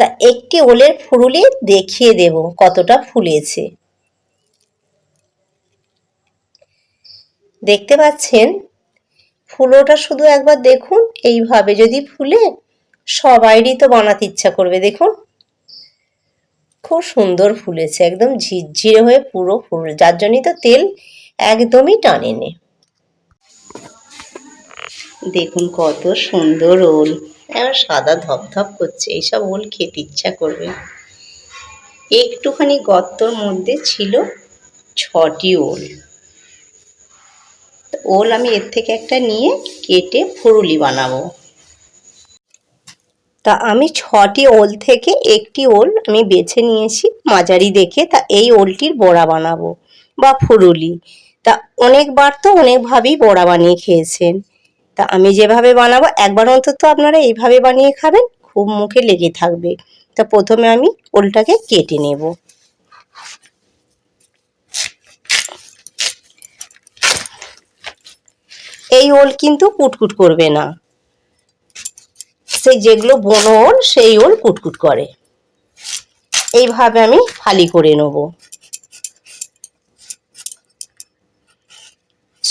তা একটি ওলের ফুরুলি দেখিয়ে দেব কতটা ফুলেছে। দেখতে পাচ্ছেন, ফুলোটা শুধু একবার দেখুন, এইভাবে যদি ফুলে সবাইরই তো বানাতে ইচ্ছা করবে, দেখুন। খুব সুন্দর ফুলেছে, একদম ঝিরঝিরে হয়ে পুরো ফুল, যার জন্যই তো তেল একদমই টানেনি। দেখুন কত সুন্দর ওল। এবার সাদা ধপধপ করছে, এইসব ওল খেতে ইচ্ছা করবে একটুখানি গর্তর মধ্যে ছিল ছটি ওল। ওল আমি এর থেকে একটা নিয়ে কেটে ফুরুলি বানাবো। তা আমি ছটি ওল থেকে একটি ওল আমি বেছে নিয়েছি মাঝারি দেখে, তা এই ওলটির বড়া বানাবো বা ফুরুলি। তা অনেকবার তো অনেকভাবেই বড়া বানিয়ে খেয়েছেন। তা আমি যেভাবে বানাবো, একবার অন্তত আপনারা এইভাবে বানিয়ে খাবেন, খুব মুখে লেগে থাকবে। তা প্রথমে আমি ওলটাকে কেটে নেব। এই ওল কিন্তু কুটকুট করবে না। সেই যেগুলো বনো ওল, সেই ওল কুটকুট করে। এইভাবে আমি ফালি করে নেব।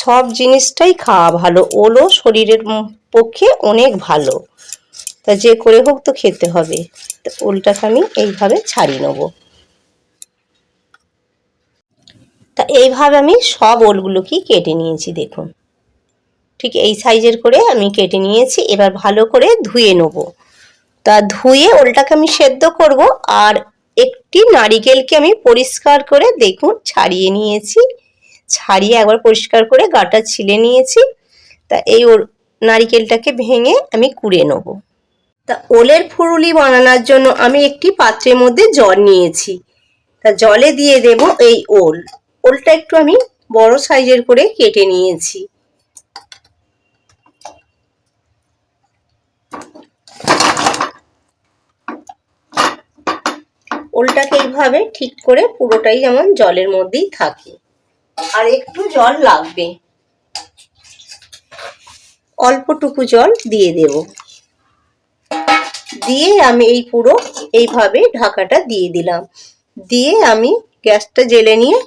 সব জিনিসটাই খাওয়া ভালো। ওলও শরীরের পক্ষে অনেক ভালো। তা যে করে হোক তো খেতে হবে। তো ওলটাকে আমি এইভাবে ছাড়িয়ে নেব। তা এইভাবে আমি সব ওলগুলোকেই কেটে নিয়েছি, দেখুন। ঠিক এই সাইজের করে আমি কেটে নিয়েছি। এবার ভালো করে ধুয়ে নেব। তা ধুয়ে ওলটাকে আমি সেদ্ধ করব। আর একটি নারিকেলকে আমি পরিষ্কার করে, দেখুন, ছাড়িয়ে নিয়েছি। ছাড়িয়ে একবার পরিষ্কার করে গাটা ছিলে নিয়েছি। তা এই ওর নারিকেলটাকে ভেঙে আমি কুড়ে নেব। তা ওলের ফুরুলি বানানোর জন্য আমি একটি পাত্রের মধ্যে জল নিয়েছি। তা জলে দিয়ে দেব এই ওল। ওলটা একটু আমি বড় সাইজের করে কেটে নিয়েছি। ওলটাকে এইভাবে ঠিক করে পুরোটাই যেমন জলের মধ্যেই থাকে। আর একটু জল লাগবে। অল্পটুকু জল দিয়ে দেব। দিয়ে আমি এই পুরো এইভাবে ঢাকাটা দিয়ে দিলাম। দিয়ে আমি গ্যাসটা জেলে নিয়ে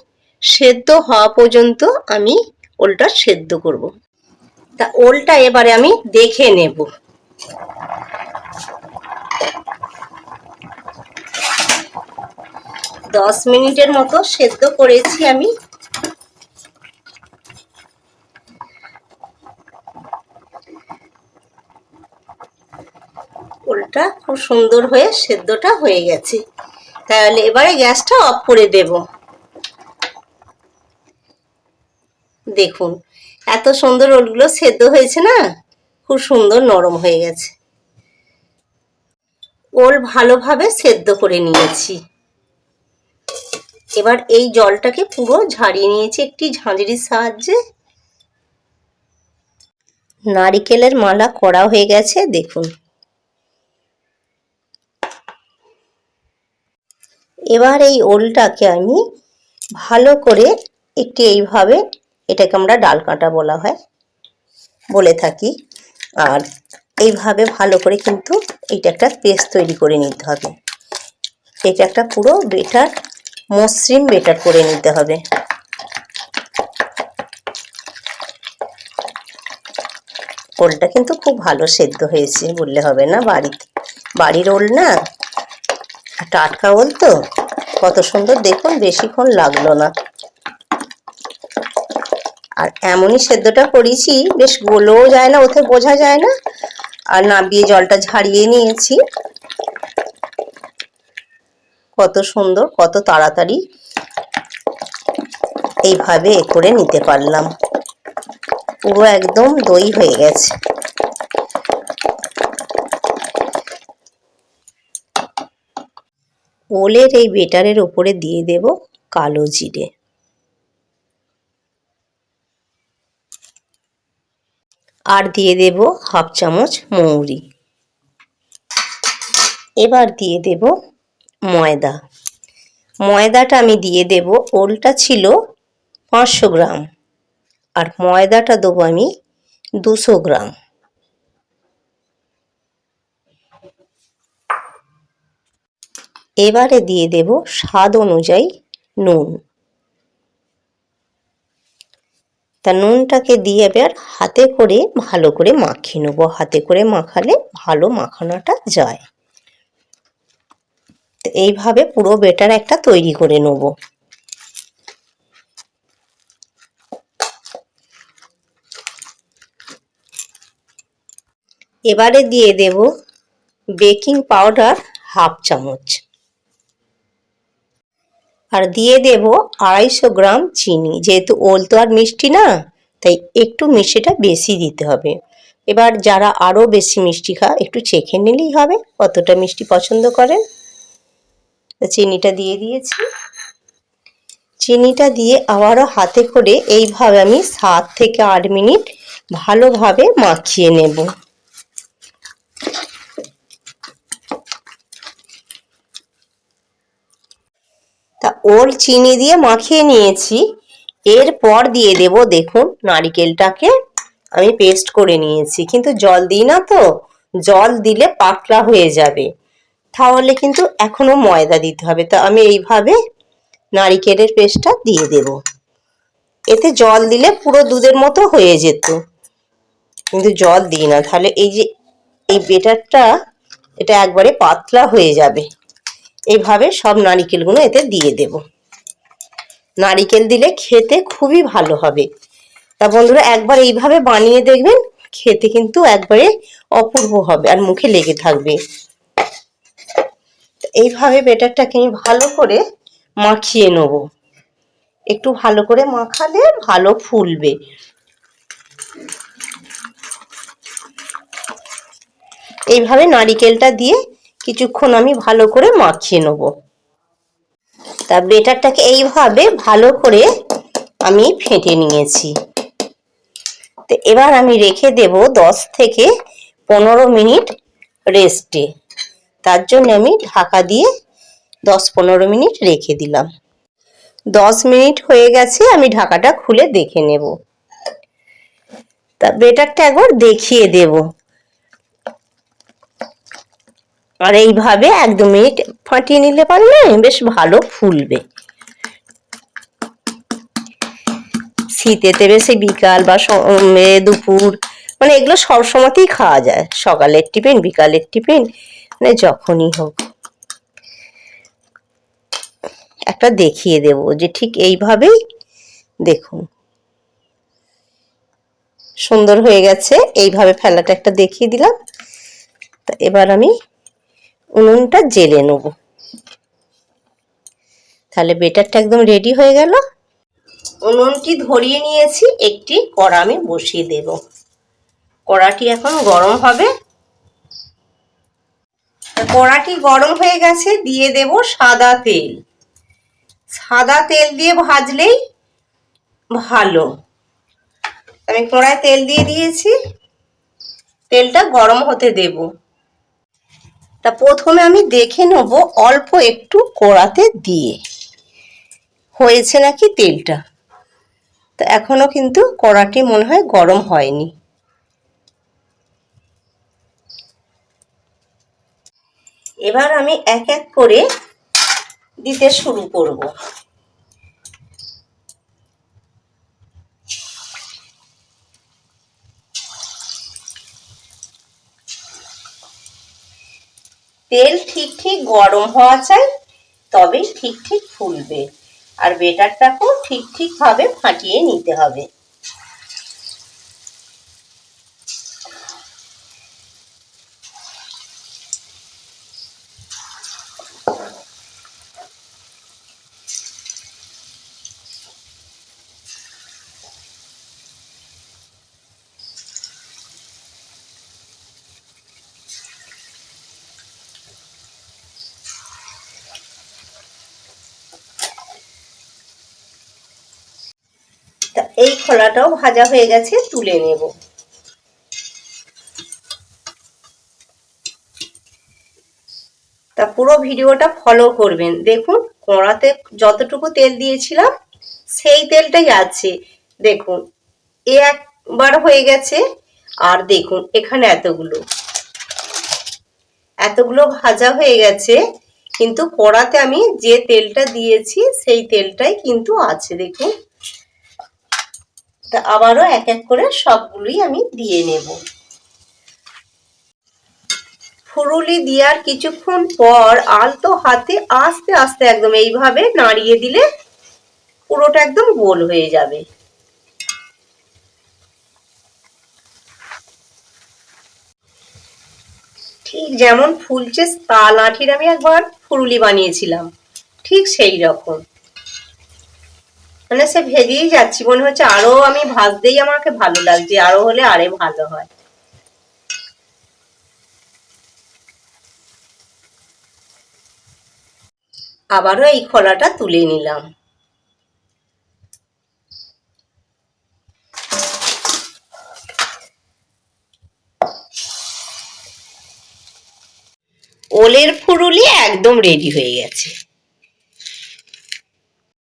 সেদ্ধ হওয়া পর্যন্ত আমি ওলটা সেদ্ধ করব। তা ওলটা এবারে আমি দেখে নেব। দশ মিনিটের মতো সেদ্ধ করেছি আমি ওলটা খুব সুন্দর হয়ে সেদ্ধটা হয়ে গেছে। তাহলে এবারে গ্যাসটা অফ করে দেব। দেখুন, এত সুন্দর ওলগুলো সেদ্ধ হয়েছে না? খুব সুন্দর নরম হয়ে গেছে। ওল ভালোভাবে সেদ্ধ করে নিয়েছি। এবার এই জলটাকে পুরো ঝাড়িয়ে নিয়েছি একটি ঝাঁঝরির সাহায্যে। নারিকেলের মালা করা হয়ে গেছে, দেখুন। এবার এই ওলটাকে আমি ভালো করে একটি এইভাবে এটাকে আমরা ডাল কাঁটা বলা হয়, বলে থাকি। আর এইভাবে ভালো করে কিন্তু এইটা একটা পেস্ট তৈরি করে নিতে হবে। এটা একটা পুরো বেটার, মসৃণ বেটার করে নিতে হবে। ওলটা কিন্তু খুব ভালো সেদ্ধ হয়েছে, বললে হবে না বাড়িতে। বাড়ির ওল না টাটকা ওল তো। কত সুন্দর, দেখুন, বেশিক্ষণ লাগল না। আর এমনই সেদ্ধটা করেছি, বেশ গোলও যায় না, ওতে বোঝা যায় না। আর নাবিয়ে জলটা ঝাড়িয়ে নিয়েছি। কত সুন্দর, কত তাড়াতাড়ি এইভাবে এ করে নিতে পারলাম। পুরো একদম দই হয়ে গেছে। ওলের এই বেটারের ওপরে দিয়ে দেব কালো জিরে। আর দিয়ে দেব হাফ চামচ মৌরি। এবার দিয়ে দেব ময়দা। ময়দাটা আমি দিয়ে দেব, ওলটা ছিল পাঁচশো গ্রাম। আর ময়দাটা দেবো আমি দুশো গ্রাম। এবারে দিয়ে দেব স্বাদ অনুযায়ী নুন। তা নুনটাকে দিয়ে এবার হাতে করে ভালো করে মাখিয়ে নেব। হাতে করে মাখালে ভালো মাখানোটা যায়। তো এইভাবে পুরো বেটার একটা তৈরি করে নেব। এবারে দিয়ে দেব বেকিং পাউডার হাফ চামচ। আর দিয়ে দেব আড়াইশো গ্রাম চিনি। যেহেতু ওল তো আর মিষ্টি না, তাই একটু মিষ্টিটা বেশি দিতে হবে। এবার যারা আরও বেশি মিষ্টি খায়, একটু চেখে নিলেই হবে, কতটা মিষ্টি পছন্দ করেন। চিনিটা দিয়ে দিয়েছি। চিনিটা দিয়ে আবারও হাতে করে এইভাবে আমি সাত থেকে আট মিনিট ভালোভাবে মাখিয়ে নেব। তা ওল চিনি দিয়ে মাখিয়ে নিয়েছি। এরপর দিয়ে দেব, দেখুন, নারিকেলটাকে আমি পেস্ট করে নিয়েছি। কিন্তু জল দিই না তো, জল দিলে পাতলা হয়ে যাবে। তাহলে কিন্তু এখনও ময়দা দিতে হবে। তো আমি এইভাবে নারিকেলের পেস্টটা দিয়ে দেব। এতে জল দিলে পুরো দুধের মতো হয়ে যেত। কিন্তু জল দিই না। তাহলে এই যে, এই বেটারটা এটা একবারে পাতলা হয়ে যাবে। এইভাবে সব নারিকেলগুলো এতে দিয়ে দেব। নারিকেল দিলে খেতে খুবই ভালো হবে। তা বন্ধুরা, একবার এইভাবে বানিয়ে দেখবেন, খেতে কিন্তু একবারে অপূর্ব হবে আর মুখে লেগে থাকবে। এইভাবে বেটারটাকে আমি ভালো করে মাখিয়ে নেব। একটু ভালো করে মাখালে ভালো ফুলবে। এইভাবে নারিকেলটা দিয়ে কিছুক্ষণ আমি ভালো করে মাখিয়ে নেব। তা বেটারটাকে এইভাবে ভালো করে আমি ফেটে নিয়েছি। তো এবার আমি রেখে দেব দশ থেকে পনেরো মিনিট রেস্টে। তার জন্য আমি ঢাকা দিয়ে দশ পনেরো মিনিট রেখে দিলাম। দশ মিনিট হয়ে গেছে, আমি ঢাকাটা খুলে দেখে নেব। তা বেটারটা একবার দেখিয়ে দেবো। আর এইভাবে এক দু মিনিট ফাটিয়ে নিলে পারলে বেশ ভালো ফুলবে। শীতেতে বেশি বিকাল বা দুপুর মানে এগুলো সব সময়তেই খাওয়া যায়। সকালের টিফিন, বিকালের টিফিন মানে যখনই হোক। একটা দেখিয়ে দেব যে ঠিক এইভাবেই দেখুন। সুন্দর হয়ে গেছে। এইভাবে ফেলাটা একটা দেখিয়ে দিলাম। তা এবার আমি উনুনটা জেলে নেব। তাহলে বেটারটা একদম রেডি হয়ে গেল। উনুনটি ধরিয়ে নিয়েছি, একটি কড়া আমি বসিয়ে দেব। কড়াটি এখন গরম হবে। কড়াটি গরম হয়ে গেছে, দিয়ে দেব সাদা তেল। সাদা তেল দিয়ে ভাজলেই ভালো। আমি কড়ায় তেল দিয়ে দিয়েছি। তেলটা গরম হতে দেবো। তা প্রথমে আমি দেখে নেব অল্প একটু কড়াতে দিয়ে। হয়েছে নাকি তেলটা? তা এখনও কিন্তু কড়াটি মনে হয় গরম হয়নি। এবার আমি এক এক করে দিতে শুরু করব। তেল ঠিক ঠিক গরম হওয়া চাই, তবেই ঠিক ঠিক ফুলবে। আর বেটারটাকেও ঠিক ঠিকভাবে ফাটিয়ে নিতে হবে। খোলাটাও ভাজা হয়ে গেছে, তুলে নেব। তা পুরো ভিডিওটা ফলো করবেন। দেখুন, কড়াতে যতটুকু তেল দিয়েছিলাম, সেই তেলটাই আছে। দেখুন, এ একবার হয়ে গেছে, আর দেখুন, এখানে এতগুলো। এতগুলো ভাজা হয়ে গেছে, কিন্তু কড়াতে আমি যে তেলটা দিয়েছি, সেই তেলটাই কিন্তু আছে, দেখুন। তা আবারও এক এক করে সবগুলোই আমি দিয়ে নেব। ফুরুলি দেওয়ার কিছুক্ষণ পর আলতো হাতে আস্তে আস্তে একদম এইভাবে নাড়িয়ে দিলে পুরোটা একদম গোল হয়ে যাবে। ঠিক যেমন ফুলছে তাল আঠির আমি একবার ফুরুলি বানিয়েছিলাম, ঠিক সেই রকম। মানে সে ভেজেই যাচ্ছি, মনে হচ্ছে আরও আমি ভাজতেই আমাকে ভালো লাগছে, আরও হলে আরে ভালো হয়। আবারও এই খোলাটা তুলে নিলাম। ওলের ফুরুলি একদম রেডি হয়ে গেছে।